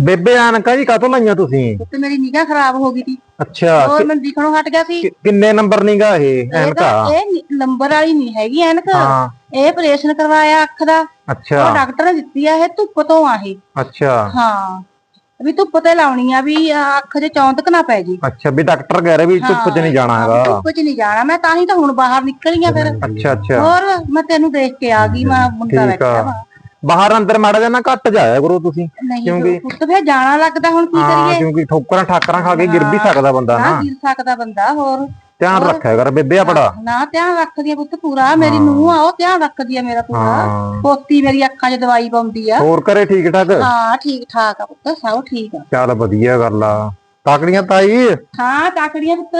ਬੇਬੇ ਐਨਕਾਂ ਜੀ ਕਾਤੋਂ ਲਾਈਆਂ ਤੁਸੀਂ? ਤੇ ਮੇਰੀ ਨਿਗਾਹ ਖਰਾਬ ਹੋ ਗਈ ਸੀ। ਅੱਛਾ ਹੋਰ ਕਿ- ਮੈਂ ਦਿਖਣੋਂ ਹਟ ਗਿਆ ਸੀ। ਕਿ- ਕਿੰਨੇ ਨੰਬਰ ਨੀਗਾ ਇਹ ਇਹ ਐਨਕਾ? ਤਾਂ ਇਹ ਨੀ- ਨੰਬਰ ਵਾਲੀ ਨਹੀਂ ਹੈਗੀ ਐਨਕ। ਹਾਂ। ਇਹ ਆਪਰੇਸ਼ਨ ਕਰਵਾਇਆ ਅੱਖ ਦਾ। ਉਹ ਅੱਛਾ ਡਾਕਟਰ ਨੇ ਦਿੱਤੀ ਆ ਇਹ ਧੁੱਪ ਤੋਂ ਆ ਇਹ। ਅੱਛਾ। ਹਾਂ। ਵੀ ਧੁੱਪ ਤੇ ਲਾਉਣੀ ਆ ਵੀ ਆਹ ਅੱਖ 'ਚ ਚੌਂਤਕ ਨਾ ਪੈ ਜੀ। ਅੱਛਾ ਵੀ ਡਾਕਟਰ ਕਹਿ ਰਹੇ ਵੀ ਧੁੱਪ 'ਚ ਨਹੀਂ ਜਾਣਾ ਹੈਗਾ। ਧੁੱਪ 'ਚ ਨਹੀਂ ਜਾਣਾ। ਮੈਂ ਤਾਂ ਹੀ ਤਾਂ ਹੁਣ ਬਾਹਰ ਨਿਕਲੀ ਆ ਫਿਰ। ਅੱਛਾ ਅੱਛਾ। ਹੋਰ ਮੈਂ ਤੈਨੂੰ ਦੇਖ ਕੇ ਆ ਗਈ ਮੈਂ ਮੁੰਡਾ ਠੀਕ ਬੈਠਾ ਆ ਵਾ। ਬਾਹਰ ਅੰਦਰ ਮਾੜਾ ਨਾ ਘੱਟ ਜਾਇਆ ਕਰੋ ਤੁਸੀਂ ਕਿਉਂਕਿ- ਪੁੱਤ ਫਿਰ ਜਾਣਾ ਲੱਗਦਾ ਹੁਣ ਕੀ ਹਾਂ ਕਰੀਏ? ਕਿਉਂਕਿ ਠੋਕਰਾਂ ਠਾਕਰਾਂ ਖਾ ਕੇ ਗਿਰ ਵੀ ਸਕਦਾ ਬੰਦਾ ਨਾ ਨਾ ਗਿਰ ਸਕਦਾ ਬੰਦਾ ਹੋਰ। ਧਿਆਨ ਰੱਖਿਆ ਕਰ ਬੇਬੇ ਆਪੜਾ ਨਾ ਧਿਆਨ ਰੱਖਦੀ ਆ ਪੁੱਤ ਪੂਰਾ ਮੇਰੀ ਨੂੰਹ ਆ ਉਹ ਧਿਆਨ ਰੱਖਦੀ ਆ ਮੇਰਾ ਪੂਰਾ। ਹਾਂ। ਪੋਤੀ ਮੇਰੀ ਅੱਖਾਂ 'ਚ ਦਵਾਈ ਪਾਉਂਦੀ ਆ। ਹੋਰ ਕਰੇ ਠੀਕ ਠਾਕ? ਹਾਂ ਠੀਕ ਠਾਕ ਆ ਪੁੱਤ ਸਭ ਠੀਕ ਆ। ਚੱਲ ਵਧੀਆ ਗੱਲ ਆ। ਤਾਕੜੀਆਂ ਤਾਈ? ਹਾਂ ਕਾਕੜੀਆਂ ਪੁੱਤ।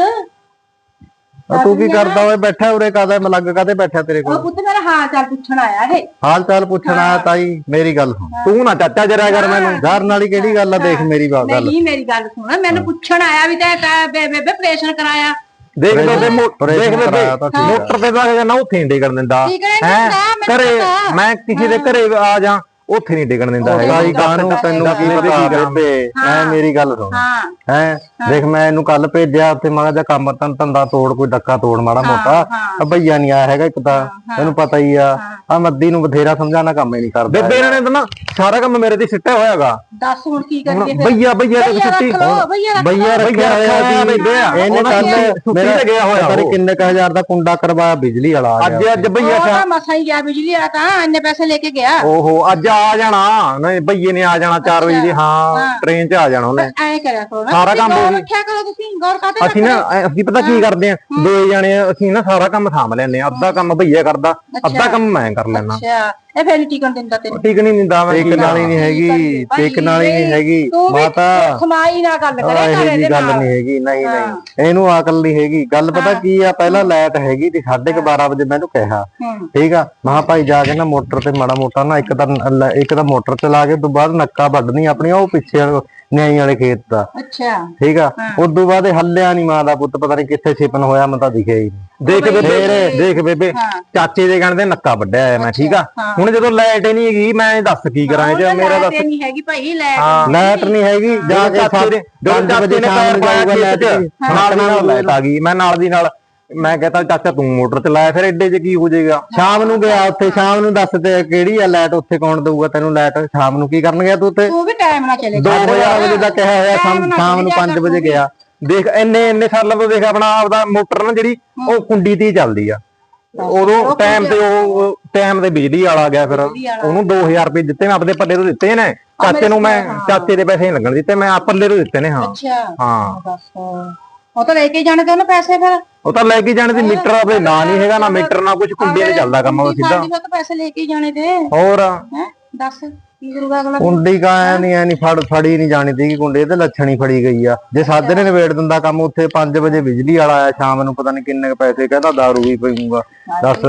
ਤੂੰ ਕੀ ਕਰਦਾ ਓਏ? ਬੈਠਾ ਉਰੇ ਕਾਦਾ ਮਲੱਗ ਕਾਦੇ ਬੈਠਾ ਤੇਰੇ ਉਹ ਕੋਲ ਪੁੱਤ ਮੇਰਾ ਹਾਲ ਚਾਲ ਪੁੱਛਣ ਆਇਆ ਇਹ। ਹਾਲ ਚਾਲ ਪੁੱਛਣ ਆਇਆ ਤਾਈ ਮੇਰੀ ਗੱਲ ਸੁਣ। ਤੂੰ ਨਾ ਚਾਚਾ ਜਰਿਆ ਕਰ ਮੈਨੂੰ। ਘਰ ਵਾਲੀ ਕਿਹੜੀ ਗੱਲ ਆ? ਦੇਖ ਮੇਰੀ ਵਾ- ਗੱਲ। ਨਹੀਂ ਮੇਰੀ ਗੱਲ ਸੁਣ। ਮੈਨੂੰ ਪੁੱਛਣ ਆਇਆ ਵੀ ਤੇ ਬੇਬੇ ਆਪਰੇਸ਼ਨ ਕਰਾਇਆ। ਦੇਖ ਬੇਬੇ ਦੇਖ ਬੇਬੇ। ਮੋਟਰ ਤੇ ਤਾਂ ਨਾ ਉੱਥੇ ਨਹੀਂ ਡਿੱਗਣ ਦਿੰਦਾ। ਠੀਕ ਹੈ? ਘਰੇ। ਮੈਂ ਕਿਸੇ ਦੇ ਘਰੇ ਆ ਜਾ। ਉੱਥੇ ਨਹੀਂ ਡਿੱਗਣ ਦਿੰਦਾ ਹੈਗਾ। ਤਾਈ ਕਾਹਨੂੰ ਤੈਨੂੰ ਕੀ ਪਤਾ? ਬੇਬੇ ਐ ਮੇਰੀ ਗੱਲ ਸੁਣ। ਹਾਂ ਹੈ? ਦੇਖ ਮੈਂ ਇਹਨੂੰ ਕੱਲ ਭੇਜਿਆ ਉੱਥੇ ਮਾੜਾ ਜਿਹਾ ਕੰਮ ਤਨ ਧੰਦਾ ਤੋੜ ਕੋਈ ਡੱਕਾ ਤੋੜ ਮਾੜਾ ਮੋਟਾ। ਭਈਆ ਨਹੀਂ ਆਇਆ ਹੈਗਾ ਇੱਕ ਤਾਂ। ਤੈਨੂੰ ਪਤਾ ਹੀ ਆ। ਆ ਮੱਦੀ ਨੂੰ ਬਥੇਰਾ ਸਮਝਾਣਾ ਕੰਮ ਹੀ ਨਹੀਂ ਕਰਦਾ ਬੇਬੇ ਇਹਨਾਂ ਨੇ ਤਾਂ ਨਾ ਸਾਰਾ ਕੰਮ ਮੇਰੇ ਤੇ ਸਿੱਟਿਆ ਹੋਇਆਗਾ। ਦੱਸ ਹੁਣ ਕੀ ਕਰੀਏ ਫਿਰ? ਬਈਆ ਬਈਆ ਤੇ ਭਈਆ ਛੁੱਟੀ ਭਈਆ ਰੱਖ ਭਈਆ ਰੱਖਿਆ ਭਈਆ ਹੋਇਆ ਬੇਬੇ। ਇਹਨੇ ਕੱਲ ਛੁੱਟੀ ਤੇ ਗਿਆ ਹੋਇਆ ਉਹ। ਕਿੰਨੇ ਕ ਹਜ਼ਾਰ ਦਾ ਕੁੰਡਾ ਕਰਵਾਇਆ ਬਿਜਲੀ ਵਾਲਾ ਆ ਅੱਜ ਗਿਆ ਅੱਜ ਖਾ ਤਾਂ ਮਸਾਂ ਹੀ ਗਿਆ ਬਿਜਲੀ ਵਾਲਾ ਤਾਂ ਇੰਨੇ ਪੈਸੇ ਲੈ ਕੇ ਗਿਆ। ਓਹੋ ਅੱਜ ਆ ਜਾਣਾ। ਨਹੀਂ ਬਈਏ ਨੇ ਆ ਜਾਣਾ 4 ਵਜੇ ਦੀ। ਹਾਂ। ਟ੍ਰੇਨ 'ਚ ਆ ਜਾਣਾ ਉਹਨੇ। ਐਂ ਕਰਿਆ ਕਰੋ ਨਾ। ਸਾਰਾ ਕੰਮ ਰੱਖਿਆ ਕਰੋ ਤੁਸੀਂ ਗੌਰ ਕਾਤੇ ਅਸੀਂ ਨਾ ਅਸੀਂ ਪਤਾ ਕੀ ਕਰਦੇ ਆ ਦੋ ਜਣੇ ਅਸੀਂ ਨਾ ਸਾਰਾ ਕੰਮ ਸਾਂਭ ਲੈਨੇ ਆ ਅੱਧਾ ਕੰਮ ਭਈਆ ਕਰਦਾ ਅੱਧਾ ਕੰਮ ਮੈਂ ਕਰ ਲੈਣਾ ਅੱਛਾ। ਇਹ ਫੇਰ ਨੀ ਟਿਕਣ ਦਿੰਦਾ ਤੈਨੂੰ ਠੀਕ ਨਹੀਂ ਦਿੰਦਾ ਮੈਂ ਨਾਲ ਹੀ ਨਹੀਂ ਹੈਗੀ ਇੱਕ ਨਾਲ ਹੀ ਨਹੀਂ ਹੈਗੀ। ਤੂੰ ਮਾਤਾ। ਖਮਾਈ ਨਾ ਗੱਲ ਕਰੇ ਘਰੇ ਦੇ ਗੱਲ ਨਾਲ। ਨਹੀਂ ਹੈਗੀ ਨਹੀਂ ਨਹੀਂ। ਇਹਨੂੰ ਅਕਲ ਨਹੀਂ ਹੈਗੀ। ਗੱਲ ਪਤਾ ਕੀ ਆ ਪਹਿਲਾਂ ਲਾਈਟ ਹੈਗੀ ਤੇ 12:30 ਵਜੇ ਮੈਨੂੰ ਕਿਹਾ। ਠੀਕ ਆ? ਮਹਾ ਭਾਈ ਜਾ ਕੇ ਨਾ ਮੋਟਰ ਤੇ ਮਾੜਾ ਮੋਟਾ ਨਾ ਇੱਕ ਤਾਂ ਲ- ਇੱਕ ਤਾਂ ਮੋਟਰ ਚਲਾ ਕੇ ਤੋਂ ਬਾਅਦ ਨੱਕਾ ਵੱਢਣੀ ਆਪਣੀ ਉਹ ਪਿੱਛੇ ਨਿਆਈ ਵਾਲੇ ਖੇਤ ਦਾ। ਅੱਛਾ। ਠੀਕ ਆ? ਉਸ ਤੋਂ ਬਾਅਦ ਇਹ ਹੱਲਿਆ ਨਹੀਂ ਮਾਂ ਦਾ ਪੁੱਤ ਪਤਾ ਨਹੀਂ ਕਿੱਥੇ ਛਿਪਨ ਹੋਇਆ ਮੈਂ ਤਾਂ ਦਿਖਿਆ ਹੀ ਨਹੀਂ ਦੇਖ ਬੇਬੇ ਦੇਖ ਬੇਬੇ। ਚਾਚੇ ਦੇ ਕਹਿਣ ਦੇ ਨੱਕਾ ਵੱਡਿਆ ਮੈਂ ਠੀਕ ਆ। ਹੁਣ ਜਦੋਂ ਲਾਈਟ ਹੀ ਨਹੀਂ ਹੈਗੀ ਮੈਂ ਦੱਸ ਕੀ ਕਰਾਂ ਇਹ 'ਚ ਮੇਰਾ ਦੱਸ ਨਹੀਂ ਹੈਗੀ ਭਾਈ ਲੈ ਹਾਂ ਲਾਈਟ ਨਹੀਂ ਹੈਗੀ ਜਾ ਕੇ ਜਦੋਂ 5 ਚਾਚੇ ਵਜੇ ਨੇ ਸ਼ਾਮ ਪੈਰ ਨੂੰ ਪਾਇਆ ਜਾਊਗਾ ਲਾਈਟ ਨਾਲ ਨਾਲ ਲਾਈਟ ਆ ਗਈ। ਮੈਂ ਨਾਲ ਦੀ ਨਾਲ ਮੈਂ ਕਹਤਾ ਚਾਚਾ ਤੂੰ ਮੋਟਰ ਚਲਾਇਆ ਫਿਰ ਐਡੇ 'ਚ ਕੀ ਹੋ ਜਾਏਗਾ? ਸ਼ਾਮ ਨੂੰ ਗਿਆ ਉੱਥੇ ਸ਼ਾਮ ਨੂੰ ਦੱਸ ਤੇ ਕਿਹੜੀ ਆ ਲਾਈਟ ਉੱਥੇ ਕੌਣ ਦਊਗਾ ਤੈਨੂੰ ਲਾਈਟ? ਸ਼ਾਮ ਨੂੰ ਕੀ ਕਰਨ ਗਿਆ ਤੂੰ ਉੱਥੇ? ਤੂੰ ਵੀ ਟਾਈਮ ਨਾਲ ਚਲੇ 2000 ਵਜੇ ਦਾ ਕਿਹਾ ਹੋਇਆ ਸ਼ਾਮ ਸ਼ਾਮ ਨੂੰ 5 ਵਜੇ ਗਿਆ। ਦੇਖ ਇੰਨੇ ਇੰਨੇ ਸਾਲਾਂ ਤੋਂ ਦੇਖ ਆਪਣਾ ਆਪਦਾ ਮੋਟਰ ਨਾ ਜਿਹੜੀ ਉਹ ਕੁੰਡੀ ਤੇ ਹੀ ਚੱਲਦੀ ਆ। ਉਦੋਂ ਟਾਈਮ ਤੇ ਉਹ ਟਾਈਮ ਤੇ ਬਿਜਲੀ ਵਾਲਾ ਗਿਆ ਫਿਰ। ਉਹਨੂੰ 2000 ਰੁਪਏ ਦਿੱਤੇ ਮੈਂ ਆਪਦੇ ਪੱਲੇ ਤੋਂ ਦਿੱਤੇ ਨੇ। ਚਾਚੇ ਨੂੰ ਮੈਂ ਚਾਚੇ ਦੇ ਪੈਸੇ ਨਹੀਂ ਲੱਗਣ ਦਿੱਤੇ ਮੈਂ ਆ ਪੱਲੇ ਤੋਂ ਦਿੱਤੇ ਨੇ ਹਾਂ। ਹਾਂ। ਉਹ ਤਾਂ ਲੈ ਕੇ ਜਾਣੇ ਤੇ ਉਹਨੇ ਪੈਸੇ ਫਿਰ। ਉਹ ਤਾਂ ਲੈ ਕੇ ਜਾਣੇ ਤੇ ਮੀਟਰ ਆਪੇ ਨਾ ਨਹੀਂ ਹੈਗਾ ਨਾ ਮੀਟਰ ਨਾ ਕੁਝ ਕੁੰਡੀ ਤੇ ਚੱਲਦਾ ਕੰਮ ਉਹ ਸਿੱਧਾ। ਪੈਸੇ ਲੈ ਕੇ ਜਾਣੇ ਤੇ। ਹੋਰ? ਹੈ? ਦੱਸ ਕੀ ਕਰੂਗਾ ਅਗਲਾ ਕੁੰਡੀ ਕਾ ਐ ਨਹੀਂ ਐ ਨਹੀਂ ਫੜ ਫੜੀ ਨਹੀਂ ਜਾਣੀ ਸੀ ਕੁੰਡੀ ਤੇ ਲੱਛਣੀ ਫੜੀ ਗਈ ਆ। ਜੇ ਸਾਦੇ ਨੇ ਨਵੇੜ ਦਿੰਦਾ ਕੰਮ ਉੱਥੇ 5 ਵਜੇ ਬਿਜਲੀ ਵਾਲਾ ਆਇਆ ਸ਼ਾਮ ਨੂੰ ਪਤਾ ਨਹੀਂ ਕਿੰਨੇ ਕੁ ਪੈਸੇ ਕਹਿੰਦਾ ਦਾਰੂ ਵੀ ਪੀਊਗਾ। ਦੱਸ।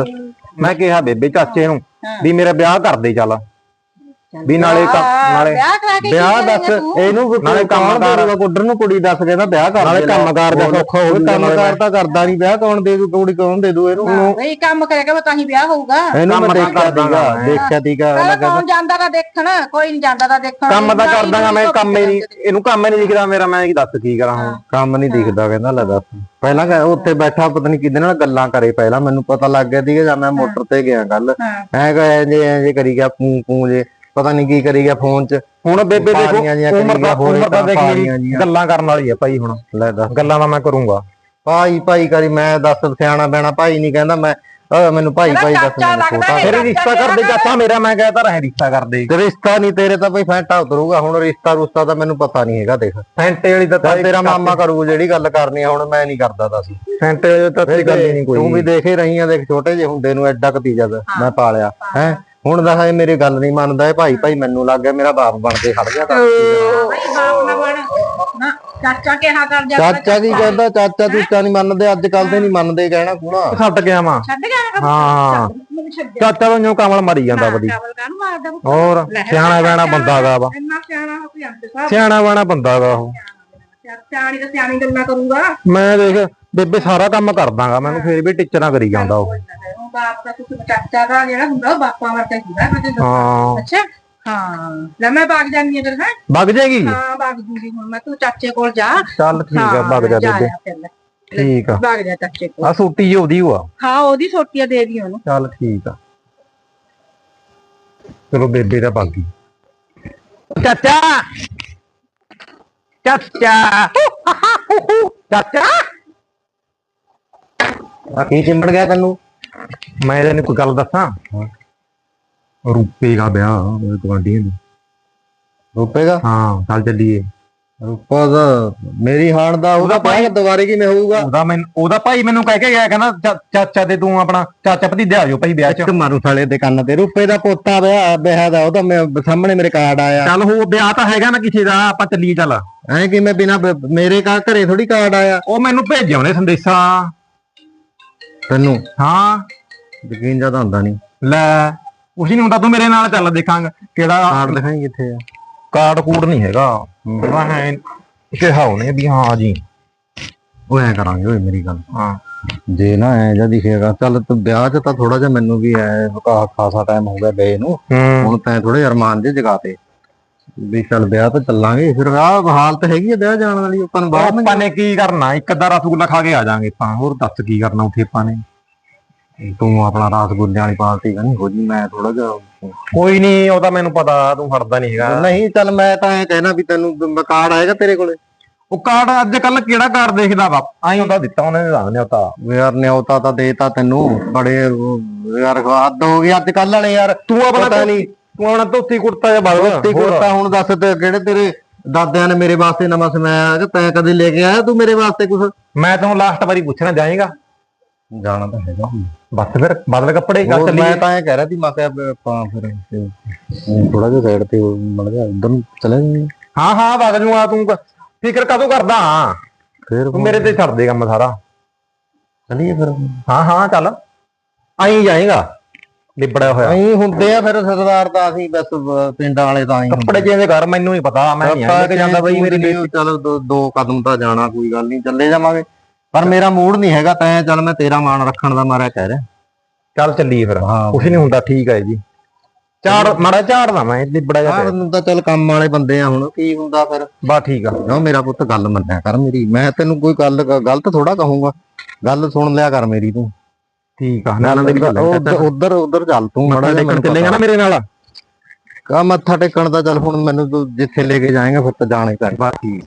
ਮੈਂ ਕਿਹਾ ਬੇਬੇ ਚਾਚੇ ਨੂੰ ਵੀ ਮੇਰਾ ਵਿਆਹ ਕਰ ਦੇ ਚੱਲ। ਵੀ ਨਾਲੇ ਕੰਮ ਨਾਲੇ ਵਿਆਹ ਕਰਾ ਕੇ ਕੀ ਵਿਆਹ ਦੱਸ ਤੂੰ? ਇਹਨੂੰ ਨਾਲੇ ਕੰਮ ਕੰਮ ਕਰ ਕੁੱਡਰ ਨੂੰ ਕੁੜੀ ਦੱਸ ਕਹਿੰਦਾ ਵਿਆਹ ਕਰ ਨਾਲੇ ਦੇ। ਕੰਮਕਾਰ ਦਾ ਸੌਖਾ ਹੋ ਉਹ ਜਾਊਗਾ ਕੰਮਕਾਰ ਤਾਂ ਕਰਦਾ ਨਹੀਂ। ਵਿਆਹ ਕੌਣ ਦੇ ਦੂ? ਕੁੜੀ ਕੌਣ ਦੇ ਦੂ ਇਹਨੂੰ? ਹਾਂ, ਬਈ ਕੰਮ ਕਰੇਗਾ ਤਾਂ ਹੀ ਵਿਆਹ ਹੋਊਗਾ। ਇਹਨੂੰ ਮੈਂ ਤਾਂ ਦੇਖਿਆ ਕਰਦਾ ਦੀਗਾ ਮੈਂ। ਦੇਖਿਆ ਦੀਗਾ ਕੌਣ ਜਾਂਦਾ ਤਾਂ ਦੇਖਣ ਕੋਈ ਨਹੀਂ ਜਾਂਦਾ ਤਾਂ ਦੇਖਣ। ਕੰਮ ਤਾਂ ਕਰਦਾਗਾ ਮੈਂ ਕੰਮ ਹੀ ਨਹੀਂ ਇਹਨੂੰ ਕੰਮ ਹੀ ਨਹੀਂ ਦਿਖਦਾ ਮੇਰਾ ਮੈਂ ਕੀ ਦੱਸ ਕੀ ਕਰਾਂ ਹੁਣ? ਕੰਮ ਨਹੀਂ ਦਿਖਦਾ ਕਹਿੰਦਾ ਲੈ ਦੱਸ। ਪਹਿਲਾਂ ਕਹਿ- ਉੱਥੇ ਬੈਠਾ ਪਤਾ ਨਹੀਂ ਕਿਹਦੇ ਨਾਲ ਗੱਲਾਂ ਕਰੇ ਪਹਿਲਾਂ। ਮੈਨੂੰ ਪਤਾ ਲੱਗ ਗਿਆ ਸੀਗਾ ਜਦ ਮੈਂ ਮੋਟਰ ਤੇ ਗਿਆ ਕੱਲ ਹਾਂ। ਐ ਕਹੇ ਜੇ ਐ ਜੇ ਕਰੀ ਗਿਆ ਪੂੰ ਪੂੰ ਜੇ। ਪਤਾ ਨਹੀਂ ਕੀ ਕਰੀ ਗਿਆ ਫੋਨ 'ਚ। ਹੁਣ ਬੇਬੇ ਦੇਖੋ ਉਮਰ ਦਾ ਉਮਰ ਦਾ ਦੇਖ ਮੇਰੀ। ਗੱਲਾਂ ਕਰਨ ਵਾਲੀ ਹੈ ਭਾਈ ਹੁਣ। ਲੈ ਦੱਸ। ਗੱਲਾਂ ਤਾਂ ਮੈਂ ਕਰੂੰਗਾ। ਭਾਈ ਭਾਈ ਕਰੀ ਮੈਂ ਦੱਸ ਸਿਆਣਾ ਬੈਣਾ ਭਾਈ ਨਹੀਂ ਕਹਿੰਦਾ ਮੈਂ ਮੈਨੂੰ ਭਾਈ ਭਾਈ ਦੱਸ। ਫਿਰ ਰਿਸ਼ਤਾ ਕਰਦੇ ਚਾਚਾ ਮੇਰਾ ਮੈਂ ਕਹਿਤਾ ਰਹੇ ਰਿਸ਼ਤਾ ਕਰਦੇ। ਤੇ ਰਿਸ਼ਤਾ ਨਹੀਂ ਤੇਰੇ ਤਾਂ ਭਾਈ ਫੈਂਟਾ ਉਤਰੂਗਾ। ਹੁਣ ਰਿਸ਼ਤਾ ਰੁਸ਼ਤਾ ਤਾਂ ਮੈਨੂੰ ਪਤਾ ਨਹੀਂ ਹੈਗਾ ਦੇਖ। ਫੈਂਟੇ ਵਾਲੀ ਤਾਂ ਤੇਰਾ ਮਾਮਾ ਕਰੂ ਜਿਹੜੀ ਗੱਲ ਕਰਨੀ ਆ ਹੁਣ ਮੈਂ ਨਹੀਂ ਕਰਦਾ ਦੱਸ ਫੈਂਟੇ ਵਾਲੀ ਤਾਂ ਤੇ ਗੱਲ ਹੀ ਨਹੀਂ ਤੂੰ ਵੀ ਕੋਈ ਦੇਖ ਹੀ ਰਹੀ ਆ ਦੇਖ ਛੋਟੇ ਜਿਹੇ ਹੁੰਦੇ ਨੂੰ ਐਡਾ ਕਤੀਜਾ ਮੈਂ ਪਾਲਿਆ ਹੈ? ਹੁਣ ਦਾ ਇਹ ਮੇਰੀ ਗੱਲ ਨਹੀਂ ਮੰਨਦਾ ਇਹ ਭਾਈ ਭਾਈ ਮੈਨੂੰ ਲੱਗ ਗਿਆ ਮੇਰਾ ਬਾਪ ਬਣ ਕੇ ਖੜ ਗਿਆ ਤਾਂ। ਬਈ ਬਾਪ ਨਾ ਬਣ। ਨਾ ਚਾਚਾ ਕਿਹਾ ਕਰ ਜਾ ਚਾਚਾ ਕੀ। ਕਹਿੰਦਾ? ਚਾਚਾ ਚੂਚਾ ਨਹੀਂ ਮੰਨਦੇ ਅੱਜ ਕੱਲ ਦੇ ਨਹੀਂ ਮੰਨਦੇ ਕਹਿਣਾ ਕੂਣਾ ਛੱਡ ਗਿਆ ਮਾਂ ਛੱਡ ਗਿਆ ਨਾ ਹਾਂ ਚਾਚਾ ਤਾਂ ਜੋ ਕਮਲ ਮਰੀ ਜਾਂਦਾ ਕਾਹਨੂੰ ਮਾਰਦਾ ਪੁੱਤ? ਹੋਰ ਸਿਆਣਾ ਬੈਣਾ ਬੰਦਾ ਗਾ ਵਾ। ਇੰਨਾ ਸਿਆਣਾ ਹੋ ਕੋਈ ਅੰਤ ਸਾਹਿਬ ਸਿਆਣਾ ਬੈਣਾ ਬੰਦਾ ਗਾ ਉਹ। ਸਿਆਣੀ ਤਾਂ ਸਿਆਣੀ ਗੱਲਾਂ ਕਰੂਗਾ। ਮੈਂ ਦੇਖ ਬੇਬੇ ਸਾਰਾ ਕੰਮ ਕਰਦਾਗਾ ਮੈਨੂੰ ਫੇਰ ਵੀ ਟੀਚਰਾਂ ਕਰੀ ਜਾਂਦਾ ਉਹ। ਉਹ ਬਾਪ ਦਾ ਕੁਝ ਚਾਚਾ ਦਾ ਜਿਹੜਾ ਹੁੰਦਾ ਉਹ ਬਾਪਾ ਵਰਗਾ ਹੀ ਹੁੰਦਾ ਮੈਂ ਤੈਨੂੰ ਦੱਸਾਂ। ਹਾਂ। ਅੱਛਾ? ਹਾਂ। ਲੈ ਮੈਂ ਬਾਗ ਜਾਂਦੀ ਆ ਫਿਰ ਹੈ? ਵਗ ਜਾਏਗੀ? ਹਾਂ ਬਾਗ ਜੂਗੀ ਹੁਣ ਮੈਂ ਤੂੰ ਚਾਚੇ ਕੋਲ ਜਾ। ਚੱਲ ਠੀਕ ਆ ਵਗ ਜਾ ਬੇਬੇ। ਆ ਫਿਰ ਲੈ। ਠੀਕ ਆ। ਬਾਗ ਜਾ ਚਾਚੇ ਕੋਲ। ਆ ਸੂਟੀ ਜਿਹੀ ਉਹਦੀ ਹੋਆ ਹਾਂ ਉਹਦੀ ਸੋਟੀਆਂ ਦੇ ਦੀ ਉਹਨੂੰ। ਚੱਲ ਠੀਕ ਆ। ਚਲੋ ਬੇਬੇ ਦਾ ਬਾਗੀ ਚਾਚਾ! ਚਾਚਾ! ਚਾਚਾ! ਆ ਕੀ ਚਿੰਬੜ ਗਿਆ ਤੈਨੂੰ? ਮੈਂ ਤੈਨੂੰ ਕੋਈ ਗੱਲ ਦੱਸਾਂ? ਰੂਪੇ ਦਾ ਵਿਆਹ ਮੇਰੇ ਗਵਾਂਢੀਆਂ ਦੇ ਰੁਪਏਗਾ ਹਾਂ ਚੱਲ ਚੱਲੀਏ। ਰੁਪਾ ਦਾ ਮੇਰੀ ਹਾਣ ਦਾ ਉਹਦਾ ਪਾਇਆ ਦੁਬਾਰੇ ਕਿਵੇਂ ਹੋਊਗਾ? ਉਹਦਾ ਮੈਂ ਉਹਦਾ ਭਾਈ ਮੈਨੂੰ ਕਹਿ ਕੇ ਗਿਆ ਕਹਿੰਦਾ ਚਾਚਾ ਤੇ ਤੂੰ ਆਪਣਾ ਚਾਚਾ ਭਤੀਜਾ ਆ ਜਾਓ ਭਾਈ ਵਿਆਹ 'ਚ। ਇੱਕ ਮਾਰੂ ਸਾਲੇ ਦੇ ਕੰਨ ਤੇ। ਰੁਪਏ ਦਾ ਪੋਤਾ ਵਿਆਹ ਵਿਆਹ ਦਾ ਉਹਦਾ ਮੈਂ ਸਾਹਮਣੇ ਮੇਰੇ ਕਾਰਡ ਆਇਆ। ਚੱਲ ਹੋ ਵਿਆਹ ਤਾਂ ਹੈਗਾ ਨਾ ਕਿਸੇ ਦਾ ਆਪਾਂ ਚੱਲੀਏ ਚੱਲ। ਐ ਕਿ ਮੈਂ ਬਿਨਾ ਮੇਰੇ ਘਰੇ ਥੋੜੀ ਕਾਰਡ ਆਇਆ? ਉਹ ਮੈਨੂੰ ਭੇਜਿਆ ਉਹਨੇ ਸੰਦੇਸ਼ਾ। ਤੈਨੂੰ। ਹਾਂ। ਯਕੀਨ ਜ਼ਿਆਦਾ ਹੁੰਦਾ ਨਹੀਂ। ਲੈ ਕੁਛ ਨਹੀਂ ਹੁੰਦਾ ਤੂੰ ਮੇਰੇ ਨਾਲ ਚੱਲ ਦੇਖਾਂਗੇ ਕਿਹੜਾ ਕਾਰਡ ਦਿਖਾਈ ਕਿੱਥੇ ਆ? ਕਾਰਡ ਕੂਡ ਨਹੀਂ ਹੈਗਾ। ਉਹਦਾ ਹੈ ਕਿਹਾ ਉਹਨੇ ਵੀ ਹਾਂ ਜੀ। ਉਹ ਐ ਕਰਾਂਗੇ ਓਏ ਮੇਰੀ ਗੱਲ। ਹਾਂ। ਜੇ ਨਾ ਐ ਜਾਂ ਦਿਖੇਗਾ ਚੱਲ ਤੂੰ ਵਿਆਹ 'ਚ ਤਾਂ ਥੋੜਾ ਜਿਹਾ ਮੈਨੂੰ ਵੀ ਐ ਕਾ ਖਾਸਾ ਟਾਈਮ ਹੋ ਗਿਆ ਗਏ ਨੂੰ। ਹੂੰ। ਹੁਣ ਤੈਂ ਥੋੜੇ ਅਰਮਾਨ ਜੇ ਜਗਾਤੇ ਵੀ ਚੱਲ ਵਿਆਹ ਤਾਂ ਚੱਲਾਂਗੇ ਫਿਰ ਆਹ ਹਾਲਤ ਹੈਗੀ ਆ ਵਿਆਹ ਜਾਣ ਵਾਲੀ ਆਪਾਂ ਨੂੰ ਬਾਹਰ ਆਪਾਂ ਨੇ ਕੀ ਕਰਨਾ? ਇੱਕ ਅੱਧਾ ਰਸਗੁੱਲਾ ਖਾ ਕੇ ਆ ਜਾਾਂਗੇ ਆਪਾਂ ਹੋਰ ਦੱਸ ਕੀ ਕਰਨਾ ਉੱਥੇ ਆਪਾਂ ਨੇ? ਤੂੰ ਆਪਣਾ ਰਸਗੁੱਲੇ ਵਾਲੀ ਪਾਰਟੀ ਕਰਨੀ ਹੋ ਜੀ ਮੈਂ ਥੋੜਾ ਜਿਹਾ ਕੋਈ ਨਹੀਂ ਉਹ ਤਾਂ ਮੈਨੂੰ ਪਤਾ ਤੂੰ ਹਟਦਾ ਨਹੀਂ ਹੈਗਾ। ਨਹੀਂ ਚੱਲ ਮੈਂ ਤਾਂ ਐ ਕਹਿਣਾ ਵੀ ਤੈਨੂੰ ਕਾਰਡ ਆਏਗਾ ਤੇਰੇ ਕੋਲੇ? ਉਹ ਕਾਰਡ ਅੱਜ ਕੱਲ ਕਿਹੜਾ ਕਾਰਡ ਦੇਖਦਾ ਵਾ? ਆਈ ਉਹਦਾ ਦਿੱਤਾ ਉਹਨੇ ਨੇ ਤਾਂ ਵੀ ਯਾਰ ਨਿਉਤਾ ਤਾਂ ਦੇਤਾ ਤੈਨੂੰ ਬੜੇ ਯਾਰ ਹੱਦ ਹੋ ਗਈ ਅੱਜ ਕੱਲ ਵਾਲੇ ਯਾਰ। ਤੂੰ ਆਪਣਾ ਪਤਾ ਧੋਤੀ- ਤੂੰ ਧੋਤੀ ਕੁੜਤਾ ਜਿਹਾ ਬਦਲ ਧੋਤੀ ਕੁੜਤਾ ਹੁਣ ਦੱਸ ਤੇ ਕਿਹੜੇ ਤੇਰੇ ਦਾਦਿਆਂ ਨੇ ਮੇਰੇ ਵਾਸਤੇ ਨਵਾਂ ਸਮਾਇਆ ਕਿ ਤੈਂ ਕਦੇ ਲੈ ਕੇ ਆਇਆ ਤੂੰ ਮੇਰੇ ਵਾਸਤੇ ਕੁਝ ਮੈਂ ਤੈਨੂੰ ਲਾਸਟ ਵਾਰੀ ਪੁੱਛਣਾ ਜਾਏਗਾ। ਜਾਣਾ ਤਾਂ ਹੈਗਾ ਬਸ ਫਿਰ ਬਦਲ ਕੱਪੜੇ ਚੱਲ ਹੋਰ ਮੈਂ ਤਾਂ ਇਹ ਕਹਿ ਰਿਹਾ ਸੀ ਮੈਂ ਕਿਹਾ ਆਪਾਂ ਫਿਰ ਥੋੜਾ ਜਿਹਾ ਸਾਈਡ ਤੇ ਮੜ ਜਾ ਉਧਰ ਚਲੇ ਹਾਂ ਹਾਂ ਵਗ ਜੂਗਾ ਤੂੰ ਫਿਕਰ ਕਾਹਤੋਂ ਕਰਦਾ ਫਿਰ ਤੂੰ ਮੇਰੇ ਤੇ ਛੱਡ ਦੇ ਕੰਮ ਸਾਰਾ। ਚਲੀਏ ਫਿਰ। ਹਾਂ ਹਾਂ ਚੱਲ। ਆਈ ਜਾਏਗਾ। ਲਿਬੜਿਆ ਹੋਇਆ। ਅਸੀਂ ਹੁੰਦੇ ਆ ਫਿਰ ਸਰਦਾਰ ਤਾਂ ਅਸੀਂ ਬਸ ਅਹ, ਪਿੰਡਾਂ ਵਾਲੇ ਤਾਂ ਹੀ ਕੱਪੜੇ ਚੇਂਜ ਕਰ ਮੈਨੂੰ ਨਹੀਂ ਪਤਾ ਮੈਂ ਨਹੀਂ ਆ ਕੇ ਜਾਂਦਾ ਬਈ ਮੇਰੀ ਬੇਟੀ ਚਲੋ ਦੋ- ਕਦਮ ਤਾਂ ਜਾਣਾ ਕੋਈ ਗੱਲ ਨਹੀਂ ਚੱਲੇ ਜਾਵਾਂਗੇ। ਪਰ ਮੇਰਾ ਮੂਡ ਨਹੀਂ ਹੈਗਾ ਤੈਂ ਚੱਲ ਮੈਂ ਤੇਰਾ ਮਾਣ ਰੱਖਣ ਦਾ ਮਾਰਿਆ ਕਹਿ ਰਿਹਾ। ਚੱਲ ਚੱਲੀਏ ਫਿਰ। ਹਾਂ ਕੁਛ ਨਹੀਂ ਹੁੰਦਾ ਠੀਕ ਹੈ ਜੀ। ਝਾੜ ਮਾੜਾ ਝਾੜਦਾ ਮੈਂ ਲਿਬੜਾ ਜਾ ਯਾਰ ਨੂੰ ਤਾਂ ਚੱਲ ਕੰਮ ਵਾਲੇ ਬੰਦੇ ਆ ਹੁਣ ਕੀ ਹੁੰਦਾ ਫਿਰ? ਬਾ ਠੀਕ ਆ। ਕਿਉਂ ਮੇਰਾ ਪੁੱਤ ਗੱਲ ਮੰਨਿਆ ਕਰ ਮੇਰੀ ਮੈਂ ਤੈਨੂੰ ਕੋਈ ਗੱਲ ਗਲਤ ਥੋੜਾ ਕਹੂੰਗਾ। ਗੱਲ ਸੁਣ ਲਿਆ ਕਰ ਮੇਰੀ ਤੂੰ। ਠੀਕ ਆ ਗੱਲ ਉਧਰ ਉਧਰ ਚੱਲ ਤੂੰ ਮਾੜਾ ਟੇਕਣ ਚੱਲੇਗਾ ਨਾ ਮੇਰੇ ਨਾਲ? ਕਾ ਮੱਥਾ ਟੇਕਣ ਦਾ ਚੱਲ ਹੁਣ ਮੈਨੂੰ ਤੂੰ ਜਿੱਥੇ ਲੈ ਕੇ ਜਾਏਗਾ ਫਿਰ ਤਾਂ ਜਾਣਾ ਹੀ ਪੈਣਾ। ਬਾ ਠੀਕ।